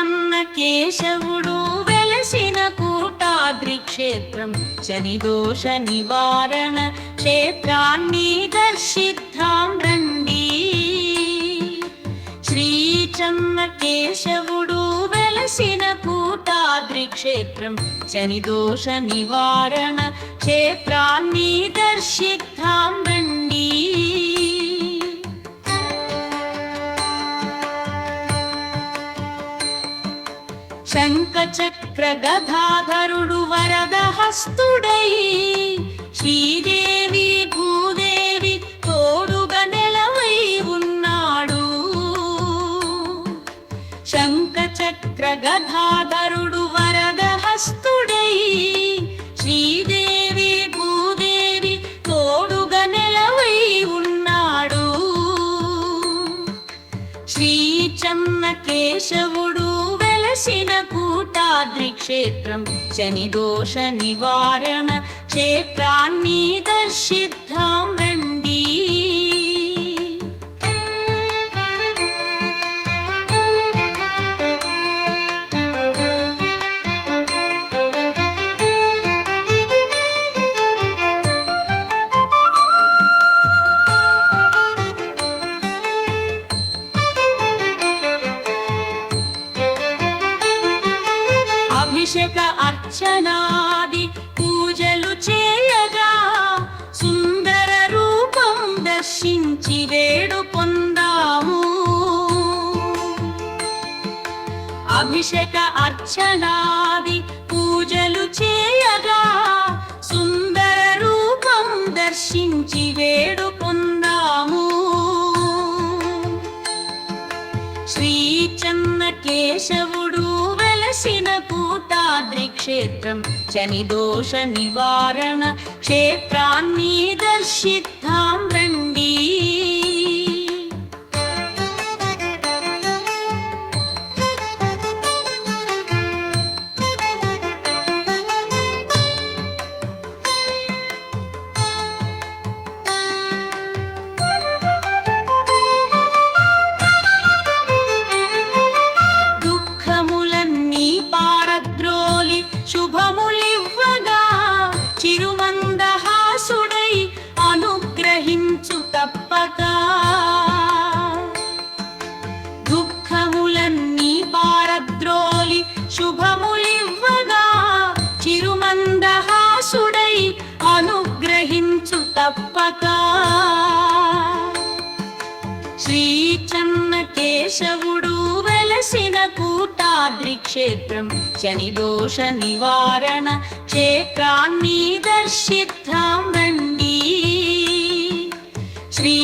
శ్రీచన్న కేశవుడు వెలసిన కూటాద్రి క్షేత్రం శనిదోష నివారణ క్షేత్రాన్ని దర్శిద్దాం రండి. శ్రీచన్న కేశవుడు వెలసిన కూటాద్రి క్షేత్రం శనిదోష నివారణ క్షేత్రాన్ని దర్శిద్దాం రండి. శంఖ చక్ర గదాధరుడు వరద హస్తుడై శ్రీదేవి భూదేవి తోడుగా నెలవై ఉన్నాడు. శంఖ చక్ర గదాధరుడు వరద హస్తుడై శ్రీదేవి భూదేవి తోడుగా నెలవై ఉన్నాడు. శ్రీచన్న కేశవుడు వెలసిన కూటాద్రి క్షేత్రం శని దోష నివారణ క్షేత్రాన్ని దర్శిద్దాం అభిషేక అర్చనాది పూజలు చేయగా సుందర రూపం దర్శించి వేడు పొందాము. అభిషేక అర్చనాది పూజలు చేయగా సుందర రూపం దర్శించి వేడు పొందాము. శ్రీచన్న కేశవుడు ूताद्रिक्षेत्रं शनिदोषनिवारणक्षेत्रान् निदर्शिद्धां रङ्गी చిరుమందహాసుడై అనుగ్రహించు తప్పక. దుఃఖములన్నీ పారద్రోలి శుభములివ్వగా. చిరుమందహాసుడై అనుగ్రహించు తప్పక. శ్రీచన్న కేశవుడు వెలసిన కూటాద్రి క్షేత్రం శని దోష నివారణ క్షేత్రాన్ని దర్శిద్దాం రండి. శ్రీ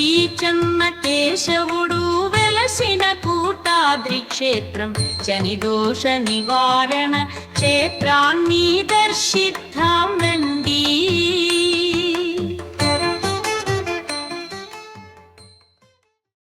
చెన్న కేశవుడు వెలసిన కూటాద్రి క్షేత్రం శని దోష నివారణ క్షేత్రాన్ని దర్శిద్దాం